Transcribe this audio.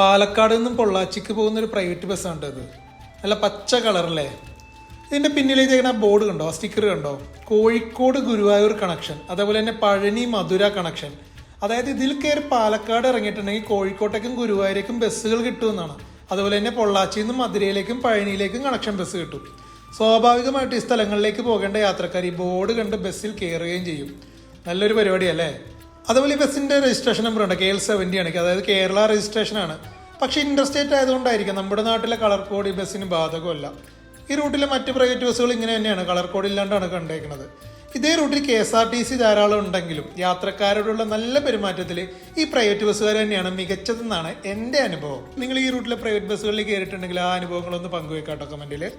പാലക്കാട് നിന്നും പൊള്ളാച്ചിക്ക് പോകുന്ന ഒരു പ്രൈവറ്റ് ബസ്സാണ് ഇത്. നല്ല പച്ച കളറല്ലേ ഇതിന്റെ പിന്നിലേക്ക് ബോർഡ് കണ്ടോ? സ്റ്റിക്കർ കണ്ടോ? കോഴിക്കോട് ഗുരുവായൂർ കണക്ഷൻ അതേപോലെ തന്നെ പഴനി മധുര കണക്ഷൻ അതായത് ഇതിൽ കയറി പാലക്കാട് ഇറങ്ങിയിട്ടുണ്ടെങ്കിൽ കോഴിക്കോട്ടേക്കും ഗുരുവായൂരേക്കും ബസ്സുകൾ കിട്ടുമെന്നാണ്. അതുപോലെ തന്നെ പൊള്ളാച്ചിയിൽ നിന്നും മധുരയിലേക്കും പഴനിയിലേക്കും കണക്ഷൻ ബസ് കിട്ടും. സ്വാഭാവികമായിട്ട് ഈ സ്ഥലങ്ങളിലേക്ക് പോകേണ്ട യാത്രക്കാർ ഈ ബോർഡ് കണ്ട് ബസ്സിൽ കയറുകയും ചെയ്യും. നല്ലൊരു പരിപാടിയല്ലേ? അതുപോലെ ബസ്സിന്റെ രജിസ്ട്രേഷൻ നമ്പർ ഉണ്ട് കെ എൽ സെവന്റി ആണ്. അതായത് കേരള രജിസ്ട്രേഷൻ ആണ്. പക്ഷേ ഇന്റർസ്റ്റേറ്റ് ആയതുകൊണ്ടായിരിക്കും. നമ്മുടെ നാട്ടിലെ കളർ കോഡ് ഈ ബസ്സിന് ബാധകമല്ല. ഈ റൂട്ടിലെ മറ്റ് പ്രൈവറ്റ് ബസ്സുകൾ ഇങ്ങനെ തന്നെയാണ്. കളർ കോഡ് ഇല്ലാണ്ടാണ് കണ്ടേക്കുന്നത്. ഇതേ റൂട്ടിൽ K S R T C ധാരാളം ഉണ്ടെങ്കിലും യാത്രക്കാരോടുള്ള നല്ല പെരുമാറ്റത്തിൽ ഈ പ്രൈവറ്റ് ബസ്സുകാർ തന്നെയാണ് മികച്ചതെന്നാണ് എന്റെ അനുഭവം. നിങ്ങൾ ഈ റൂട്ടിലെ പ്രൈവറ്റ് ബസ്സുകളിൽ കയറിയിട്ടുണ്ടെങ്കിൽ ആ അനുഭവങ്ങളൊന്ന് പങ്കുവെക്കാട്ടോ കമന്റിൽ